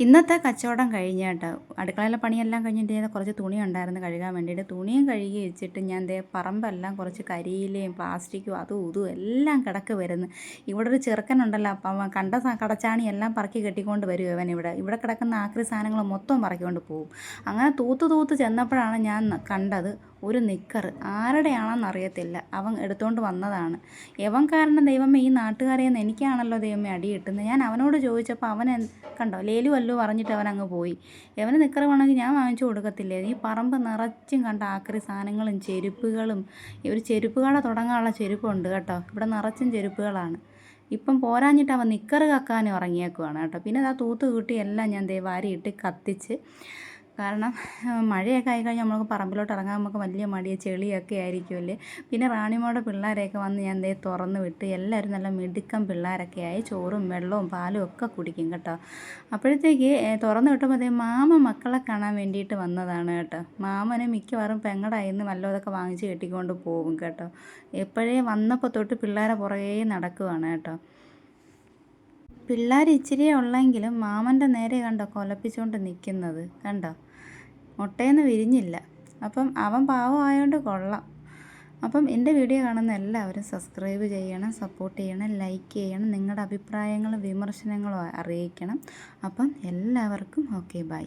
ഇന്നത്തെ കച്ചവടം കഴിഞ്ഞ കേട്ടോ. അടുക്കളയിലെ പണിയെല്ലാം കഴിഞ്ഞിട്ട് ഞാൻ കുറച്ച് തുണി ഉണ്ടായിരുന്നു കഴുകാൻ വേണ്ടിയിട്ട്. തുണിയും കഴുകി വെച്ചിട്ട് ഞാൻ ദേ പറമ്പെല്ലാം കുറച്ച് കരിയിലയും പ്ലാസ്റ്റിക്കും അതും ഇതും എല്ലാം കിടക്ക് വരുന്നു. ഇവിടെ ഒരു ചെറുക്കനുണ്ടല്ലോ അപ്പം കണ്ട കടച്ചാണി എല്ലാം പറക്കി കെട്ടിക്കൊണ്ട് വരും അവൻ ഇവിടെ. ഇവിടെ കിടക്കുന്ന ആക്രി സാധനങ്ങൾ മൊത്തം പറക്കിക്കൊണ്ട് പോകും അങ്ങനെ തൂത്ത് തൂത്ത് ചെന്നപ്പോഴാണ് ഞാൻ കണ്ടത് ഒരു നിക്കർ. ആരുടെയാണെന്ന് അറിയത്തില്ല. അവൻ എടുത്തുകൊണ്ട് വന്നതാണ്. യവൻ കാരണം ദൈവമേ ഈ നാട്ടുകാരെ നിന്ന് എനിക്കാണല്ലോ ദൈവമേ അടി കിട്ടുന്നത് ഞാൻ അവനോട് ചോദിച്ചപ്പോൾ അവൻ കണ്ടോ ലേലു വല്ലു പറഞ്ഞിട്ട് അവൻ അങ്ങ് പോയി. യവന് നിക്കർ വേണമെങ്കിൽ ഞാൻ വാങ്ങിച്ചു കൊടുക്കത്തില്ലേ? ഈ പറമ്പ് നിറച്ചും കണ്ട ആക്രി സാധനങ്ങളും ചെരുപ്പുകളും ഒരു ചെരുപ്പ് കട തുടങ്ങാനുള്ള ചെരുപ്പുണ്ട് കേട്ടോ. ഇവിടെ നിറച്ചും ചെരുപ്പുകളാണ്. ഇപ്പം പോരാഞ്ഞിട്ട് അവൻ നിക്കറ് കക്കാനും ഇറങ്ങിയേക്കുവാണ് കേട്ടോ. പിന്നെ അത് ആ തൂത്ത് കൂട്ടി എല്ലാം ഞാൻ ദേ വാരിയിട്ട് കത്തിച്ച് കാരണം മഴയൊക്കെ ആയിക്കഴിഞ്ഞാൽ നമുക്ക് പറമ്പിലോട്ട് ഇറങ്ങാൻ നമുക്ക് വലിയ മടിയ. ചെളിയൊക്കെ ആയിരിക്കുമല്ലേ പിന്നെ റാണിമോടെ പിള്ളേരെയൊക്കെ വന്ന് ഞാൻ ദേ തുറന്ന് വിട്ട് എല്ലാവരും നല്ല മിടുക്കം പിള്ളേരൊക്കെ ആയി ചോറും വെള്ളവും പാലും ഒക്കെ കുടിക്കും കേട്ടോ. അപ്പോഴത്തേക്ക് തുറന്ന് വിട്ടപ്പോൾ അതേ മാമ മക്കളെ കാണാൻ വേണ്ടിയിട്ട് വന്നതാണ് കേട്ടോ. മാമനെ മിക്കവാറും പെങ്ങടായിന്ന് വല്ലതൊക്കെ വാങ്ങിച്ച് കെട്ടിക്കൊണ്ട് പോകും കേട്ടോ. എപ്പോഴേ വന്നപ്പോൾ തൊട്ട് പിള്ളേരെ പുറകേ നടക്കുവാണ് കേട്ടോ. പിള്ളേർ ഇച്ചിരിയേ ഉള്ളെങ്കിലും മാമന്റെ നേരെ കണ്ടോ കൊലപ്പിച്ചുകൊണ്ട് നിൽക്കുന്നത് കണ്ടോ? മുട്ടയെന്ന് വിരിഞ്ഞില്ല. അപ്പം അവൻ പാവമായതുകൊണ്ട് കൊള്ളാം. അപ്പം എന്റെ വീഡിയോ കാണുന്ന എല്ലാവരും സബ്സ്ക്രൈബ് ചെയ്യണം സപ്പോർട്ട് ചെയ്യണം ലൈക്ക് ചെയ്യണം നിങ്ങളുടെ അഭിപ്രായങ്ങളും വിമർശനങ്ങളും അറിയിക്കണം. അപ്പം എല്ലാവർക്കും ഓക്കെ ബൈ